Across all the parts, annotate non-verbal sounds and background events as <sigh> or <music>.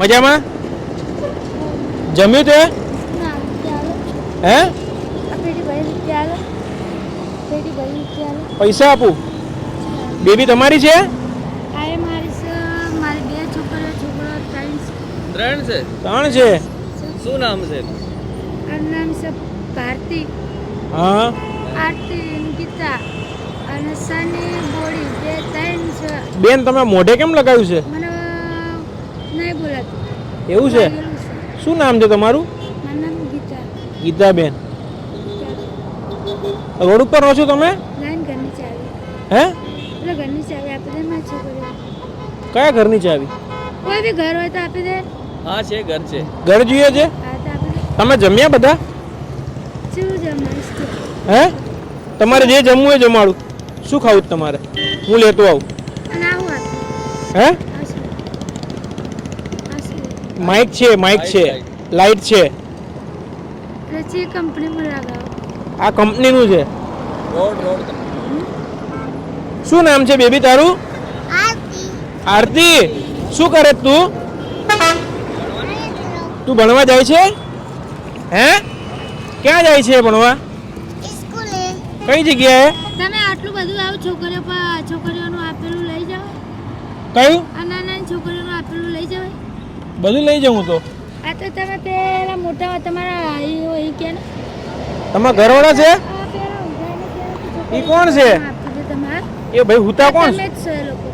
મજામાં? જમ્યું તે? હે? પૈસા આપું. બેબી તમારી છે? આ એ મારી સ- મારી બે છોકરીઓ છોકરો ત્રણ છે. ત્રણ છે? ત્રણ છે? શું નામ છે? નામ છે ભારતી. હા. આરતી ગીતા અને સની બોડી બે ત્રણ છે. બેન તમે મોઢે કેમ લગાવ્યું છે? મને નહીં બોલાતું. એવું છે? શું નામ છે તમારું? મારું નામ ગીતા. ગીતાબેન. રોડ ઉપર રહો છો તમે? હે? એટલે ઘરની ચાવી આપી દે મારી છોકરીઓ કયા ઘરની ચાવી? કોઈ બી ઘર હોય તો આપી દે. હા છે ઘર છે. ઘર જોઈએ છે? તમે જમ્યા બધા? હે? તમારે જે જમવું એ જમાડું. શું ખાવું છે તમારે? હું લેતો આવું. અને આવું આપી હે? માઇક છે માઇક છે. લાઇટ છે. જે કંપનીમાં લગાવો આ કંપનીનું છે. રોડ રોડ શું નામ છે બેબી તારું? આરતી. શું કરે તું? તું ભણવા જાય છે? હે? ક્યાં જાય છે ભણવા? કઈ જગ્યાએ? તમે આટલું બધું આવું છોકરીઓ પર છોકરીઓનું આપેલું લઈ જાઓ. કયું આ નાના નાની છોકરીઓનું આપેલું લઈ જાઓ બધું લઈ જાઉં તો? આ તો તમે પેલા મોટા તમારા અહીં હોય ઈ કે ને? તમારા ઘરવાળા છે? ઈ કોણ છે? તમારે. એ ભાઈ હુતા કોણ? તમે જ છો એ લોકો.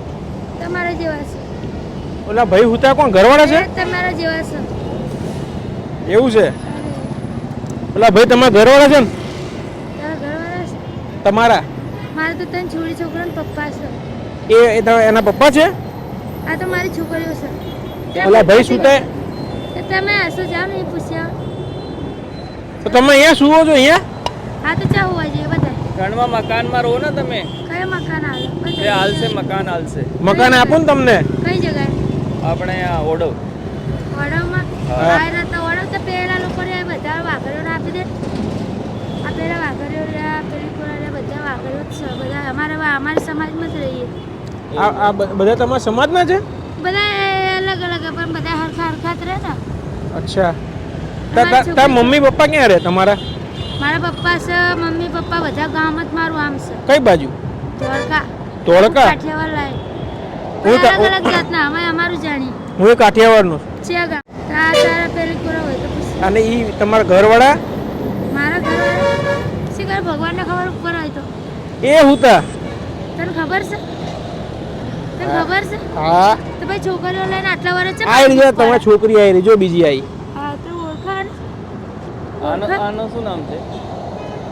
તમારા જેવા છે. ઓલા ભાઈ હુતા કોણ? ઘરવાળા છે? તમારા જેવા છે. એવું છે? ઓલા ભાઈ તમારા ઘરવાળા છે ને? તારા ઘરવાળા છે? તમારા? મારે તો ત્રણ છોડી છોકરાને પપ્પા છે. એ એ એના પપ્પા છે? આ તો મારી છોકરીઓ છે. ઓલા ભાઈ સુતા તમે આસો જાવ ને પૂછ્યા તો તમે અહીંયા સુવો છો અહીંયા? હા તો ચા હોવા જોઈએ બધા ત્રણમાં મકાનમાં રહો ને તમે. કયા મકાન આવે એ હાલશે મકાન હાલશે. મકાન આપું ને તમને. કઈ જગ્યાએ? આપણે આ ઓડો વડોમાં હા. બહાર હતા વડો તો પેલા લોકો રે બધા વાઘરીઓને આપી દે. આ પેલા વાઘરીઓ રહ્યા પેલી કોરા બધા વાઘરીઓ જ છે. બધા અમારા અમારી સમાજમાં જ રહીએ. આ આ બધા તમારા સમાજના છે? બધા અલગ પણ બધા હરખા હરખા જ રહે ને. અચ્છા. તા- તા- તારા મમ્મી પપ્પા ક્યાં રહે? તમારા? મારા પપ્પા છે મમ્મી પપ્પા બધા ગામ જ મારું આમ છે. કઈ બાજુ? ધોળકા. ધોળકા? કાઠિયાવાડ હું કા- અલગ અલગ જાતના અમે અમારું જાણીએ હું એ કાઠિયાવાડનો છું. તા તારા પેલી કોરા હોય તો પૂછ. અને ઈ તમારા ઘરવાળા? મારા ઘર શી કરે? ભગવાનને ખબર ઉપર હોય તો. એ હુતા તને ખબર છે? ખબર છે? હા. તો ભાઈ છોકરીઓ લઈને આટલા વર્ષ છે આવી રીતે તમારી છોકરી આવી રહી જો બીજી આવી હા તો ઓળખાણ? આનો આનો શું નામ છે?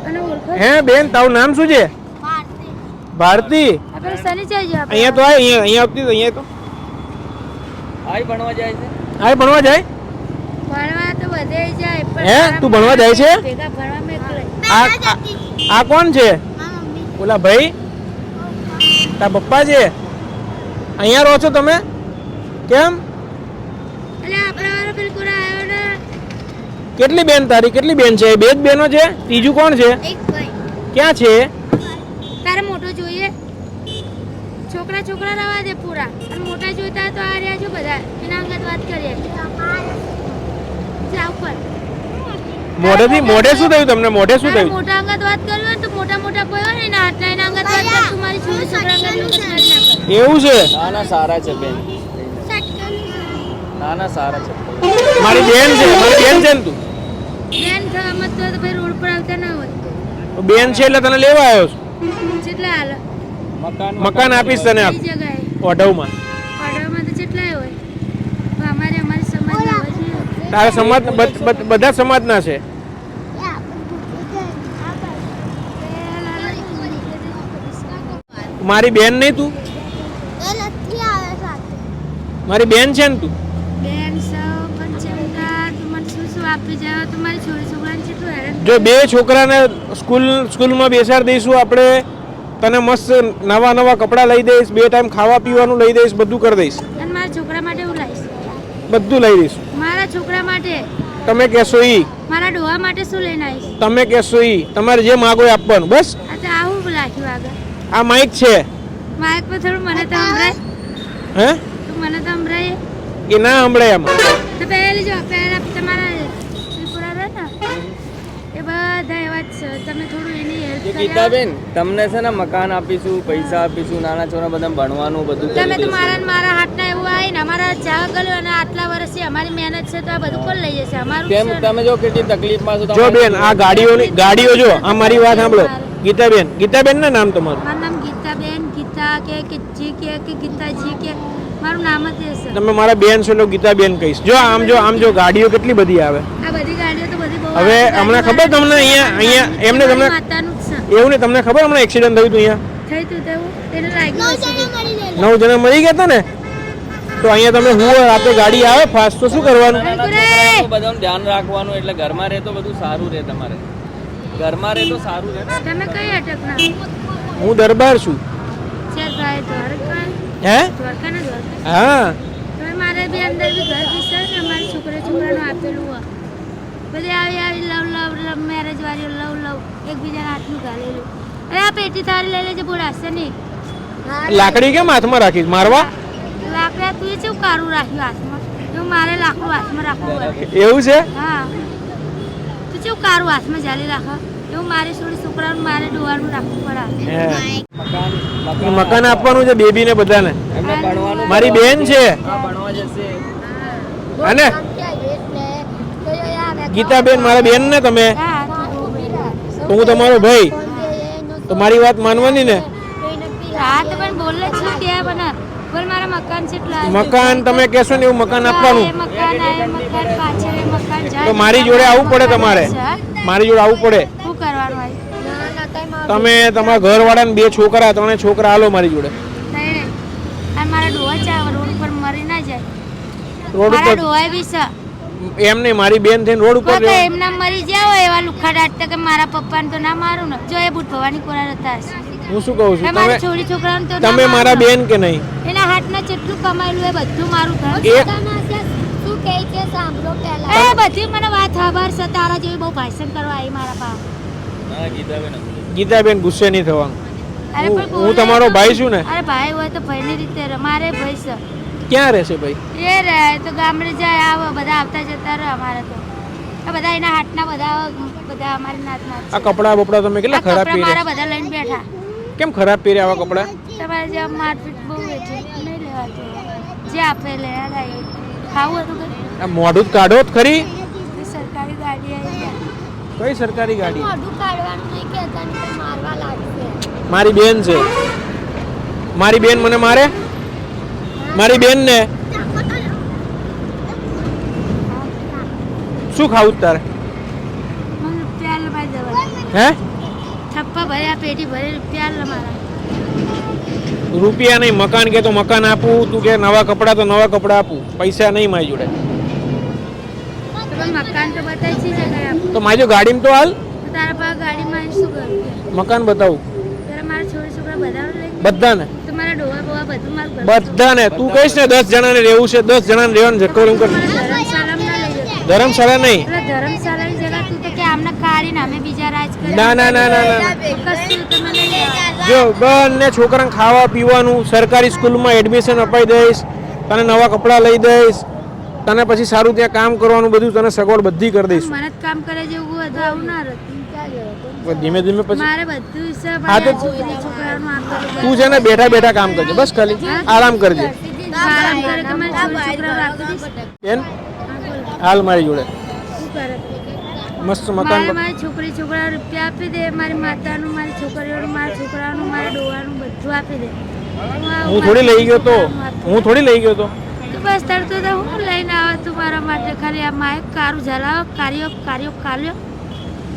અને ઓળખાણ? હે બેન તારું નામ શું છે? ભારતી. આપણે સની જાય છે અહીંયા તો આય અહીંયા અહીંયા આવતી અહીંયા તો. આઈ ભણવા જાય છે? આય ભણવા જાય? ભણવા તો બધે જાય પણ હે? તું ભણવા જાય છે? ભેગા ભણવા આ આ- આ કોણ છે? ઓલા ભાઈ? તારા પપ્પા છે? અહીંયા રહો છો તમે? કેમ? કેટલી બેન તારી? કેટલી બેન છે? બે જ બેનો છે? ત્રીજું કોણ છે? ભાઈ. ક્યાં છે? તારે મોટો જોઈએ. છોકરા છોકરા રવા દે પૂરા. અને મોટા જોઈતા તો આ રહ્યા છો બધા. એના અંગત વાત કરીએ. જાવ ઉપર. મોઢેથી મોઢે શું થયું તમને? મોઢે શું થયું? મોટા અંગત વાત કરવી હોય તો મોટા મોટા કોઈ હોય ને એના આટલા એના અંગત વાત કર તું મારી છોરી છોકરા અંગત એવું એવું છે? ના ના સારા છે બેન. ના ના સારા છે. મારી બેન છે મારી બેન છે ને તું? બેન થવા મત તો ભાઈ રોડ પર આવતા ના હોય. તો બેન છે એટલે તને લેવા આવ્યો છું? એટલે હાલ. મકાન મકાન આપીશ તને ઓઢવમાં ઓર્ડરમાં તો કેટલાય હોય પણ અમારે અમારી સમાજના હોય છે તારા સમાજ બધ- સમાજના છે. મારી બેન નહીં તું? મારી બેન છે ને તું? જો બે છોકરાને સ્કૂલ સ્કૂલમાં બેસાડી દઈશું આપણે. તને મસ્ત નવા નવા કપડાં લઈ દઈશ બે ટાઈમ ખાવા પીવાનું લઈ દઈશ બધું કરી દઈશ. અને મારા છોકરા માટે હું લાવીશ બધું લઈ લઈશું. મારા છોકરા માટે. તમે કહેશો ઈ. મારા ડોહા માટે શું લઈને આવીશ? તમે કહેશો ઈ. તમારે જે માગો એ આપવાનું બસ? આ આવું લાખ્યું આગળ. આ માઇક છે. માઇક પર થોડું મને તો સંભળાય. હે? તું મને તો સંભળાય. કે ના સંભળાય આમાં. તો પહેલી જો પહેલા તમારા ત્રિપુરા રહે ને? એ બધા એવા જ છે. તમે થોડું એની હેલ્પ કરી ગીતાબેન તમને છે ને મકાન આપીશું પૈસા આપીશું નાના છોરા બધા ભણવાનું બધું તમે તો મારા મારા હાથના એવું આવી ને અને આટલા વર્ષથી અમારી મહેનત છે તો આ બધું કોણ લઈ જશે? અમારું કેમ? તમે જો કેટલી તકલીફમાં છો જો બેન આ ગાડીઓની ગાડીઓ જો આ મારી વાત સાંભળો. ગીતાબેન ગીતાબેન ના નામ તમારું. મારું નામ ગીતાબેન ગીતા કે કે કે કે ગીતાજી કે. મારું નામ જ છે તમે મારા બેન છો એટલે ગીતાબેન કહીશ. જો આમ જો આમ જો ગાડીઓ કેટલી બધી આવે. આ બધી ગાડીઓ તો બધી બહુ હવે હમણાં ખબર તમને અહીંયા અહીંયા એમને તમને એવું ને તમને ખબર હમણાં એક્સિડન્ટ થયું હતું અહીંયા? તેવું. નવ જણા મરી ગયા હતા ને? તો અહીંયા તમે હું રાતે ગાડી આવે ફાસ્ટ તો શું કરવાનું? બધાનું ધ્યાન રાખવાનું એટલે ઘરમાં રહે તો બધું સારું રહે તમારે. ઘરમાં રહે તો સારું રહે. તમે કઈ અટકના હું દરબાર છું. હે? હા. મારે બી અંદર બી ઘર બી ને અમારી છોકરા છોકરાનું આપેલું હોય. બધી આવી આવી લવ લવ લવ મેરેજ વાળી લવ લવ એકબીજાના હાથનું ઘાલેલું અરે આ પેટી તારી લઈ લેજે બોલાશે નહીં. લાકડી કેમ હાથમાં રાખીશ? મારવા? લાકડા તું કેવું કારું રાખ્યું હાથમાં? એવું મારે લાકડું હાથમાં રાખવું હોય. એવું છે? હા. તું કેવું કારું હાથમાં જાલી રાખો? એવું મારે છોડી છોકરાનું મારે ડોવાનું રાખવું પડે મકાન મકાન આપવાનું છે બેબી ને બધાને. મારી બેન છે. અને? ગીતાબેન મારા બેન ને તમે? તો હું તમારો ભાઈ. તો મારી વાત માનવાની ને? હા તો પણ બોલે છે છું ત્યાં પણ બોલ મારા મકાન જેટલા મકાન તમે કહેશો ને એવું મકાન આપવાનું? મકાન આ મકાન પાછળ મકાન જાય. તો મારી જોડે આવવું પડે તમારે? મારી જોડે આવવું પડે? શું કરવાનું હોય? તમે તમારા ઘરવાળાને બે છોકરા ત્રણે છોકરા હાલો મારી જોડે. મારા ડોહા ચા રોડ ઉપર મરી ના જાય. રોડ ડોહા બી છે. એમ નહીં મારી બેન થઈને રોડ ઉપર. એમના મરી ગયા હોય એવા લુખાડા કે મારા પપ્પાને તો ના મારું ને. જો એ બુટ ભવાની કોરા હતા હું શું કહું છું? તમે છોડી છોકરા તો તમે મારા બેન કે નહીં? એના હાથમાં જેટલું કમાયેલું એ બધું મારું એ શું કહે છે સાંભળો પહેલા. એ બધી મને વાત ખબર છે તારા જેવી બહુ ભાષણ કરવા આવી મારા પા ગીતાબેન ગીતાબેન ગુસ્સે નહીં થવાનું. અરે હું- તમારો ભાઈ છું ને. અરે ભાઈ હોય તો ભાઈની રીતે મારે ભાઈ છે. ક્યાં રહેશે ભાઈ? એ રહે તો ગામડે જાય આવે બધા આવતા જતા રહે અમારે તો. બધા એના હાથના બધા બધા અમારી નાતના આ કપડા બપડા તમે કેટલા ખરાબ કપડાં મારા બધા લઈને બેઠા. કેમ ખરાબ પહેર્યા આવા કપડા? તમારે જે મારપીટ બહુ વેચી નહીં લેવાતું જે આપે લે ખાવું હતું આ મોઢું કાઢો જ ખરી. સરકારી ગાડી આવી કઈ સરકારી ગાડી? મોઢું કાઢવાનું નહીં કહેતા નહીં મારવા લાગે મારી બેન છે. મારી બેન મને મારે? મારી બેન ને? શું ખાવું તારે? મને રૂપિયા ભર્યા પેટી ભરી રૂપિયા મારા. રૂપિયા નહીં મકાન કે તો મકાન આપું તું કે નવા કપડાં તો નવા કપડાં આપું પૈસા નહીં મારી જોડે. મકાન તો બતાવી છે તો મારી જો ગાડીમાં તો હાલ. તારા પાસે ગાડીમાં શું કરું? મકાન બતાવું. તારા મારા છોરી છોકરા બધા બધાને. તો ડોવા બોવા બધું મારું બધાને. તું કહીશ ને દસ જણાને રહેવું છે દસ જણાને રહેવાનું કર જતો ધર્મશાળા નહીં. ધર્મશાળાની જગા તું તો કે આમને કાઢીને અમે બીજા રાજ કરીએ. ના ના ના ના ના. જો બંને છોકરાને ખાવા પીવાનું સરકારી સ્કૂલમાં એડમિશન અપાઈ દઈશ તને નવા કપડાં લઈ દઈશ તને પછી સારું ત્યાં કામ કરવાનું બધું તને સગવડ બધી કરી દઈશ. કામ કરે જેવું આવું ના રહેતું ધીમે ધીમે પછી મારે બધું છે હા તો છે ને બેઠા બેઠા કામ કરજે બસ ખાલી. આરામ કરજે. આરામ કરે તો મારી છોકરા રાખી દઈશ. હાલ મારી જોડે. શું કરે? મસ્ત મકાન મારી છોકરી છોકરા રૂપિયા આપી દે મારી માતાનું મારી છોકરીઓનું મારા છોકરાનું મારા ડોવાનું બધું આપી દે. હું થોડી લઈ ગયો તો હું થોડી લઈ ગયો તો. તો બસ તરતો તો હું લઈને આવે તું મારા માટે ખાલી આ માય કારું જલાવો કાર્યો કાર્યો કાલ્યો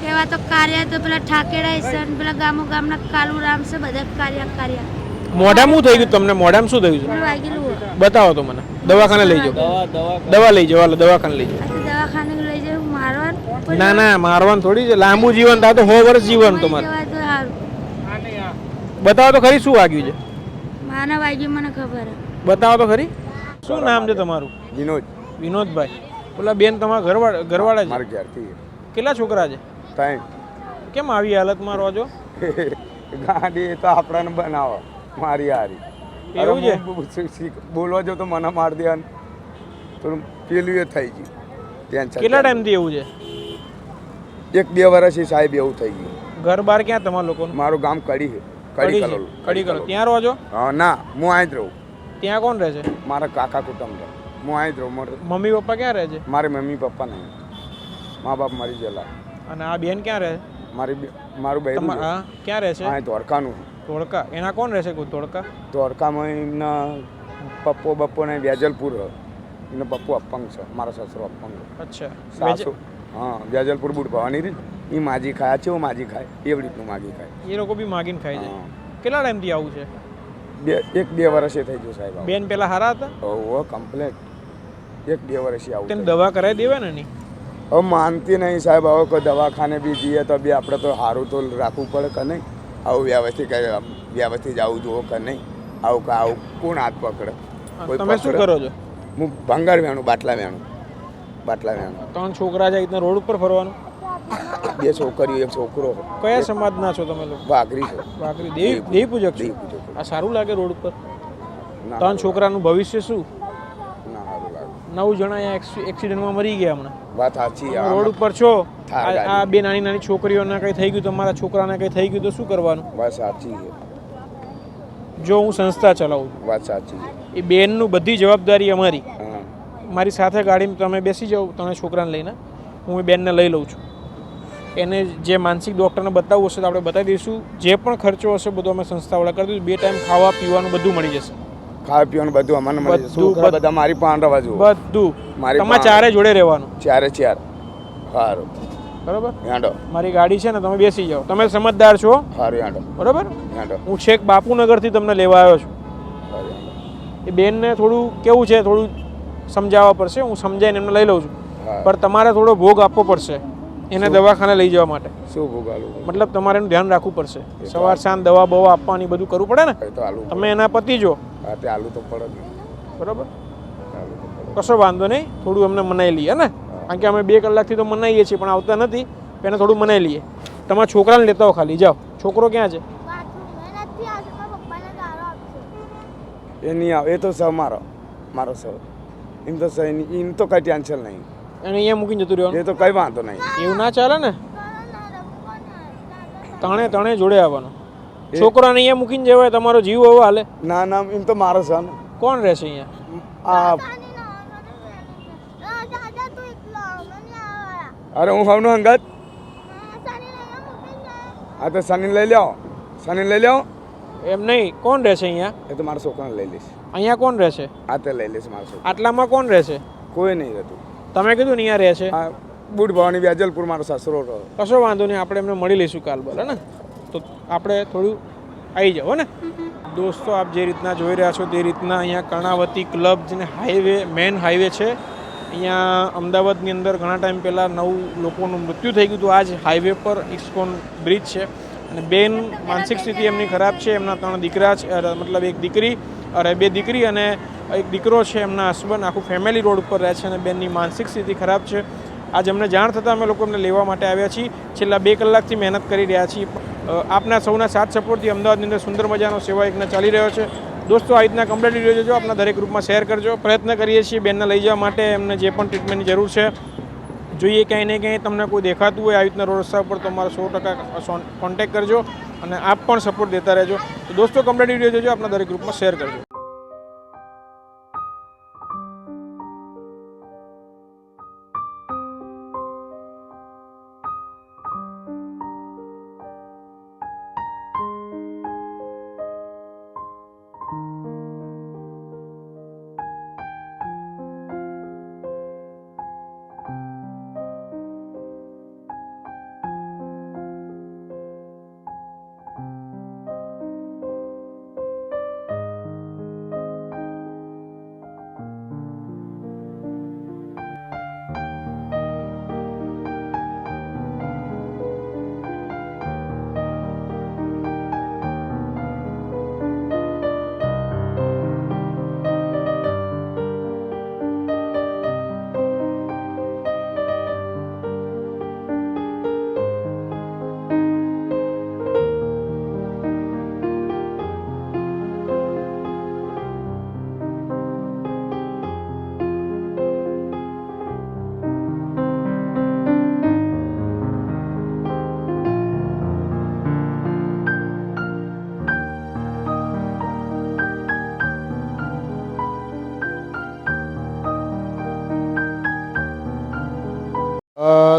એવા તો કાર્ય તો પેલા ઠાકેડા છે ને પેલા ગામો ગામના કાલુ રામ છે બધા કાર્યા કાર્યા. મોઢામાં શું થઈ ગયું તમને? મોઢામાં શું થયું છે હોય. બતાવો તો મને. દવાખાને લઈ જાઓ. દવા દવા. દવા લઈ જાઓ હાલો દવાખાને લઈ જાઓ આ તો દવાખાને લઈ જાય હું મારવાનું ના ના મારવાનું થોડી છે. લાંબુ જીવન થાય તો હો વર્ષ જીવન તમારે. બતાવો તો ખરી શું વાગ્યું છે? માના વાગ્યું મને ખબર બતાવો તો ખરી. શું નામ છે તમારું? વિનોદ. વિનોદભાઈ. ઓલા બેન તમારા ઘરવાળા ઘરવાળા છે? મારે કેટલા છોકરા છે? ત્રણ. કેમ આવી હાલતમાં રહો છો? <laughs> ગાડી એ તો આપણાને બનાવો. મારી હારી. એવું છે? બોલવા જો તો મને માર દે થોડું પેલું એ થઈ ગયું. કેટલા ટાઈમથી એવું છે? એક બે વર્ષથી સાહેબ એવું થઈ ગયું. ઘર બાર ક્યાં તમારા લોકો મારું ગામ કડી છે કડી કલોલ કડી કલોલ. ત્યાં રહો છો? હા ના હું અહીં જ રહું. ત્યાં કોણ રહે છે? મારા કાકા કુટુંબ છે હું અહીં જ રહું મારે મમ્મી પપ્પા ક્યાં રહે છે? મારે મમ્મી પપ્પા નહીં. મા બાપ મરી ગયેલા. અને આ બેન ક્યાં રહે? મારી મારું બહેરું હા ક્યાં રહે છે? અહીં ધોળકાનું ધોળકા એના કોણ રહેશે કોઈ ધોળકા ધોળકામાં એમના પપ્પો બપ્પો ને વેજલપુર એમનો એનો પપ્પો અપંગ છે મારો સસરો અપંગ અચ્છા. સાસુ હા વ્યાજલપુર બુટ ભવાની રીત એ માજી ખાય છે માજી ખાય એવી રીતનું માગી ખાય. એ લોકો બી માગીને ખાય છે. કેટલા ટાઈમથી આવું છે? બે એક બે વર્ષે થઈ ગયું સાહેબ બેન પેલા હારા હતા? ઓહો કમ્પ્લેટ એક બે વર્ષે આવું તેને દવા કરાવી દેવા ને નહીં હવે માનતી નહીં સાહેબ હવે કોઈ દવાખાને બી જઈએ તો બી આપણે તો સારું તો રાખવું પડે કે નહીં? આવું વ્યવસ્થિત વ્યવસ્થિત આવું જુઓ કે નહીં? આવું કે આવું કોણ હાથ પકડે? તમે શું કરો છો? હું ભંગાર વેણું બાટલા વેણું. બાટલા વેણું. ત્રણ છોકરા છે રીતના રોડ ઉપર ફરવાનું. બે છોકરીઓ એક છોકરો. કયા સમાજના છો તમે લોકો? વાઘરી છો. વાઘરી. દેવી દેવી પૂજક. છો? દેવી પૂજક. આ સારું લાગે રોડ ઉપર? ત્રણ છોકરાનું ભવિષ્ય શું? નવ જણા એક્સિડન્ટમાં મરી ગયા હમણાં. વાત સાચી રોડ ઉપર છો? આ બે નાની નાની છોકરીઓને કંઈ થઈ ગયું? તમારા છોકરાને કંઈ થઈ ગયું? તો શું કરવાનું? વાત સાચી છે. જો હું સંસ્થા ચલાવું વાત સાચી છે. એ બેનનું બધી જવાબદારી અમારી. મારી સાથે ગાડીમાં તમે બેસી જાઓ તમે છોકરાને લઈને. હું એ બેનને લઈ લઉં છું. એને જે માનસિક ડૉક્ટરને બતાવવું હશે તો આપણે બતાવી દઈશું. જે પણ ખર્ચો હશે બધો અમે સંસ્થાવાળા કરી દઈશું. બે ટાઈમ ખાવા પીવાનું બધું મળી જશે. ખાવા પીવાનું બધું અમને મળી જશે. બધું, મારી પાસે રહેવા જુઓ. બધું. મારી તમારે ચારે જોડે રહેવાનું. ચારે ચાર. સારું બરાબર? હેંડો. મારી ગાડી છે ને તમે બેસી જાઓ. તમે સમજદાર છો? સારું હેંડો. બરાબર? હેંડો. હું છેક બાપુનગરથી તમને લેવા આવ્યો છું. એ બેનને થોડું કેવું છે? થોડું સમજાવવા પડશે હું સમજાવીને એમને લઈ લઉં છું. પણ તમારે થોડો ભોગ આપવો પડશે એને દવાખાને લઈ જવા માટે. શું ભોગાલું મતલબ તમારે એનું ધ્યાન રાખવું પડશે. સવાર સાંજ દવા બવા આપવાની બધું કરવું પડે ને? તો આલુ તમે એના પતિ જો. હા તે આલુ તો પડે બરાબર? કશો વાંધો નહીં થોડું અમને મનાઈ લઈએ ને? કારણ કે અમે બે કલાકથી તો મનાઈએ છીએ પણ આવતા નથી એને થોડું મનાઈ લઈએ. તમારા છોકરાને લેતા હો ખાલી જાઓ. છોકરો ક્યાં છે? એ નહીં આવે એ તો સ મારો મારો સ એમ તો સ એની- એમ તો કઈ ટેન્શન નહીં. અને અહીંયા મૂકીને જતું રહ્યો એ તો કઈ વાંધો નહીં. એવું ના ચાલે ને? તણે તણે જોડે આવવાનું. છોકરાને અહીંયા મૂકીને જવાય તમારો જીવ હવે હાલે. ના ના એમ તો મારો સન કોણ રહેશે અહીંયા? આ અરે હું મૂકીને જાય આ તો સની લઈ લ્યો. સની લઈ લ્યો. એમ નહીં. કોણ રહેશે અહીંયા? એ તો મારા છોકરાને લઈ લઈશ. અહીંયા કોણ રહેશે? આ તે લઈ લઈશ મારા આટલામાં કોણ રહેશે? કોઈ નહીં રહેતું. તમે કીધું ને અહીંયા રહેશે આ બુટ ભવાની વ્યાજલપુર મારો સાસરો રહ્યો. કશો વાંધો નહીં આપણે એમને મળી લઈશું કાલ બોલે ને? તો આપણે થોડું આવી જાઓ ને? દોસ્તો આપ જે રીતના જોઈ રહ્યા છો તે રીતના અહીંયા કર્ણાવતી ક્લબ જેને હાઈવે મેન હાઈવે છે. અહીંયા અમદાવાદની અંદર ઘણા ટાઈમ પહેલાં નવ લોકોનું મૃત્યુ થઈ ગયું હતું. આ જ હાઈવે પર ઇસ્કોન બ્રિજ છે. અને બેન માનસિક સ્થિતિ એમની ખરાબ છે, એમના ત્રણ દીકરા છે મતલબ એક દીકરી અરે બે દીકરી અને એક દીકરો છે, એમના હસબન્ડ આખું ફેમિલી રોડ ઉપર રહે છે અને બેનની માનસિક સ્થિતિ ખરાબ છે. આજ અમને જાણ થતાં અમે લોકો એમને લેવા માટે આવ્યા છીએ. છેલ્લા બે કલાકથી મહેનત કરી રહ્યા છીએ. આપના સૌના સાથ સપોર્ટથી અમદાવાદની અંદર સુંદર મજાનો સેવા યજ્ઞ ચાલી રહ્યો છે. દોસ્તો, આ રીતના કમ્પ્લેટ વીડિયો જોજો, આપના દરેક ગ્રુપમાં શેર કરજો. પ્રયત્ન કરીએ છીએ બેનને લઈ જવા માટે એમને જે પણ ટ્રીટમેન્ટની જરૂર છે. જોઈએ ક્યાંય ને ક્યાંય તમને કોઈ દેખાતું હોય આવી રીતના રસ્તા ઉપર, તો અમારો સો ટકા કોન્ટેક કરજો અને આપ પણ સપોર્ટ દેતા રહેજો. તો દોસ્તો કમ્પ્લેટ વીડિયો જોજો, આપના દરેક ગ્રુપમાં શેર કરજો.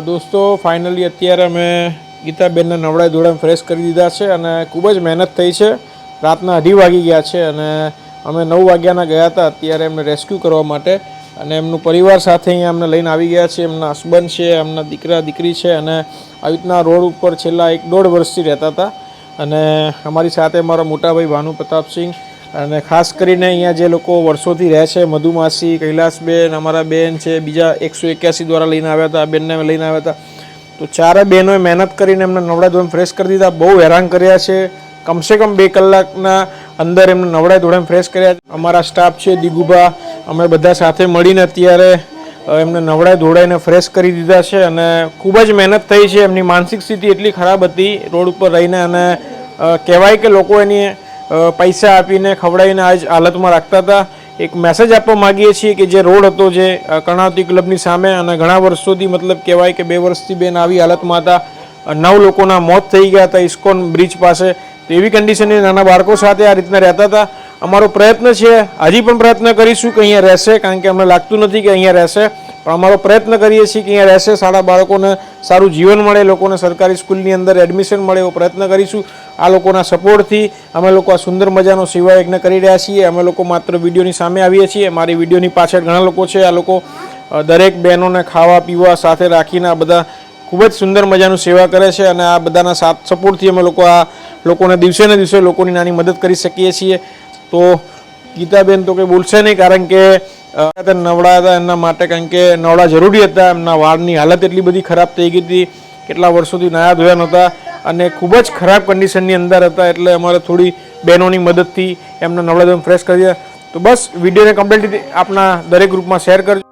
દોસ્તો ફાઇનલી અત્યારે અમે ગીતાબેનને નવડાઈ ધોળામ ફ્રેશ કરી દીધા છે અને ખૂબ જ મહેનત થઈ છે. રાતના અઢી વાગી ગયા છે અને અમે નવ વાગ્યાના ગયા હતા. અત્યારે એમને રેસ્ક્યુ કરવા માટે અને એમનું પરિવાર સાથે અહીંયા અમને લઈને આવી ગયા છે એમના હસબન્ડ છે, એમના દીકરા, દીકરી છે અને આવી રીતના રોડ ઉપર છેલ્લા એક દોઢ વર્ષથી રહેતા હતા. અને અમારી સાથે મારા મોટાભાઈ ભાનુ પ્રતાપસિંહ અને ખાસ કરીને અહીંયા જે લોકો વર્ષોથી રહે છે, મધુમાસી, કૈલાસબેન, અમારા બેન છે, બીજા એકસો એક્યાસી દ્વારા લઈને આવ્યા હતા, આ બેનને લઈને આવ્યા હતા. તો ચારે બહેનોએ મહેનત કરીને એમને નવડા ધોરણ ફ્રેશ કરી દીધા, બહુ હેરાન કર્યા છે. કમસે કમ બે કલાકના અંદર એમને નવડા ધોરણ ફ્રેશ કર્યા અમારા સ્ટાફ છે, દિગુભા, અમે બધા સાથે મળીને અત્યારે એમને નવડાઈ ધોડાઈને ફ્રેશ કરી દીધા છે અને ખૂબ જ મહેનત થઈ છે. એમની માનસિક સ્થિતિ એટલી ખરાબ હતી, રોડ ઉપર રહીને અને કહેવાય કે લોકો એની પૈસા આપીને ખવડાવીને આજ હાલતમાં રાખતા હતા. એક મેસેજ આપવા માગીએ છીએ કે જે રોડ હતો જે કર્ણાવતી ક્લબની સામે અને ઘણા વર્ષોથી મતલબ કહેવાય કે બે વર્ષથી બેન આવી હાલતમાં હતા. નવ લોકોના મોત થઈ ગયા હતા ઇસ્કોન બ્રિજ પાસે. તો એવી કન્ડિશનની નાના બાળકો સાથે આ રીતના રહેતા હતા. અમારો પ્રયત્ન છે, હજી પણ પ્રયત્ન કરીશું કે અહીંયા રહેશે, કારણ કે અમને લાગતું નથી કે અહીંયા રહેશે. પણ અમારો પ્રયત્ન કરીએ છીએ કે અહીંયા રહેશે, સારા બાળકોને સારું જીવન મળે, લોકોને સરકારી સ્કૂલની અંદર એડમિશન મળે એવો પ્રયત્ન કરીશું. આ લોકોના સપોર્ટથી અમે લોકો આ સુંદર મજાનો સેવા યજ્ઞ કરી રહ્યા છીએ. અમે લોકો માત્ર વિડીયોની સામે આવીએ છીએ. મારી વિડીયોની પાછળ ઘણા લોકો છે. આ લોકો દરેક બહેનોને ખાવા, પીવા સાથે રાખીને આ બધા ખૂબ જ સુંદર મજાનું સેવા કરે છે અને આ બધાના સાથ સપોર્ટથી અમે લોકો આ લોકોને દિવસે ને દિવસે લોકોની નાની મદદ કરી શકીએ છીએ. તો ગીતાબેન તો કંઈ બોલશે નહીં કારણ કે નવડા હતા એમના માટે કારણ કે નવડા જરૂરી હતા. એમના વાળની હાલત એટલી બધી ખરાબ થઈ ગઈ હતી. કેટલા વર્ષોથી નાયા ધોયા નહોતા. અને ખૂબ જ ખરાબ કન્ડિશનની અંદર હતા એટલે અમારે થોડી બહેનોની મદદથી એમને નવડાદમ ફ્રેશ કરી દીધા. તો બસ વિડીયોને કમ્પ્લીટ આપના દરેક ગ્રુપમાં શેર કરજો.